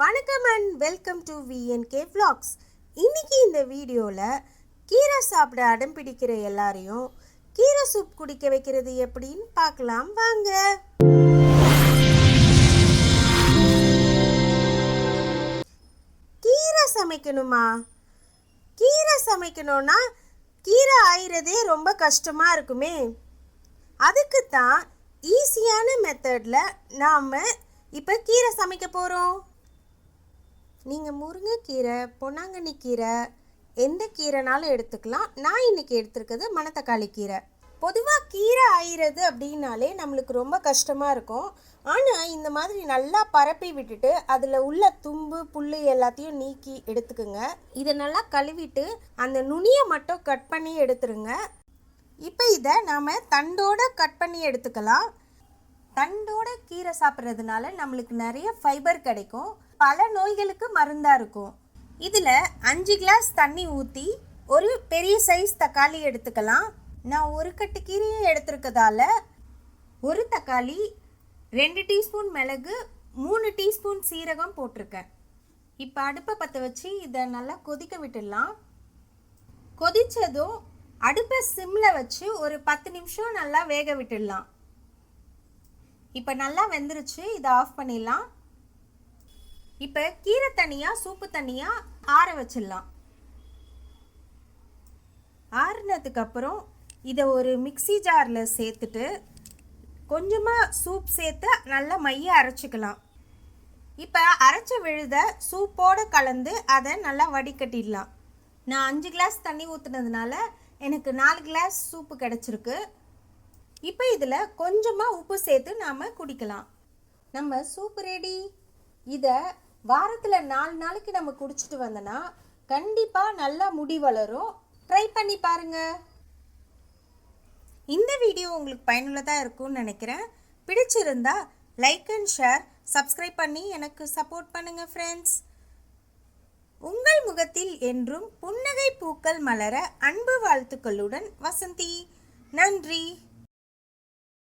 வணக்கம் and welcome to VNK vlogs இன்னைக்கு இந்த வீடியோவில் கீரை சாப்பிட அடம் பிடிக்கிற எல்லாரையும் கீரை சூப் குடிக்க வைக்கிறது எப்படின்னு பார்க்கலாம். வாங்க. கீரை சமைக்கணுமா? கீரை சமைக்கணும்னா கீரை ஆயிரதே ரொம்ப கஷ்டமாக இருக்குமே. அதுக்கு தான் ஈஸியான மெத்தடில் நாம் இப்போ கீரை சமைக்க போகிறோம் நீங்கள் முருங்கைக்கீரை பொன்னாங்கண்ணி கீரை எந்த கீரைனாலும் எடுத்துக்கலாம். நான் இன்னைக்கு எடுத்துருக்கிறது மணத்தக்காளி கீரை பொதுவாக கீரை ஆயிறது அப்படின்னாலே நம்மளுக்கு ரொம்ப கஷ்டமாக இருக்கும். ஆனால் இந்த மாதிரி நல்லா பரப்பி விட்டுட்டு அதில் உள்ள தும்பு புல் எல்லாத்தையும் நீக்கி எடுத்துக்குங்க. இதை நல்லா கழுவிட்டு அந்த நுனியை மட்டும் கட் பண்ணி எடுத்துருங்க. இப்போ இதை நாம் தண்டோட கட் பண்ணி எடுத்துக்கலாம். தண்டோட கீரை சாப்பிட்றதுனால நம்மளுக்கு நிறைய ஃபைபர் கிடைக்கும். பல நோய்களுக்கு மருந்தாக இருக்கும். இதில் அஞ்சு கிளாஸ் தண்ணி ஊற்றி ஒரு பெரிய சைஸ் தக்காளி எடுத்துக்கலாம். நான் ஒரு கட்டு கீரையும் எடுத்திருக்கதால ஒரு தக்காளி ரெண்டு டீஸ்பூன் மிளகு மூணு டீஸ்பூன் சீரகம் போட்டிருக்கேன். இப்போ அடுப்பை பற்ற வச்சு இதை நல்லா கொதிக்க விட்டுடலாம். கொதித்ததும் அடுப்பை சிம்மில் வச்சு ஒரு பத்து நிமிஷம் நல்லா வேக விட்டுடலாம். இப்போ நல்லா வெந்துருச்சு இதை ஆஃப் பண்ணிடலாம். இப்போ கீரை தனியாக சூப்பு தனியாக ஆற வச்சிடலாம். ஆறுனதுக்கப்புறம் இதை ஒரு மிக்ஸி ஜாரில் சேர்த்துட்டு கொஞ்சமாக சூப் சேர்த்து நல்லா மைய அரைச்சிக்கலாம். இப்போ அரைச்ச விழுத சூப்போடு கலந்து அதை நல்லா வடிகட்டிடலாம். நான் அஞ்சு கிளாஸ் தண்ணி ஊற்றுனதுனால எனக்கு நாலு கிளாஸ் சூப்பு கிடச்சிருக்கு. இப்போ இதில் கொஞ்சமாக உப்பு சேர்த்து நாம் குடிக்கலாம். நம்ம சூப் ரெடி இதை வாரத்தில் நாலு நாளைக்கு நம்ம குடிச்சிட்டு வந்தோன்னா கண்டிப்பாக நல்லா முடி வளரும். ட்ரை பண்ணி பாருங்கள் இந்த வீடியோ உங்களுக்கு பயனுள்ளதாக இருக்கும்னு நினைக்கிறேன். பிடிச்சிருந்தா லைக் அண்ட் ஷேர் சப்ஸ்கிரைப் பண்ணி எனக்கு சப்போர்ட் பண்ணுங்கள் ஃப்ரெண்ட்ஸ் உங்கள் முகத்தில் என்றும் புன்னகை பூக்கள் மலர அன்பு வாழ்த்துக்களுடன் வசந்தி. நன்றி.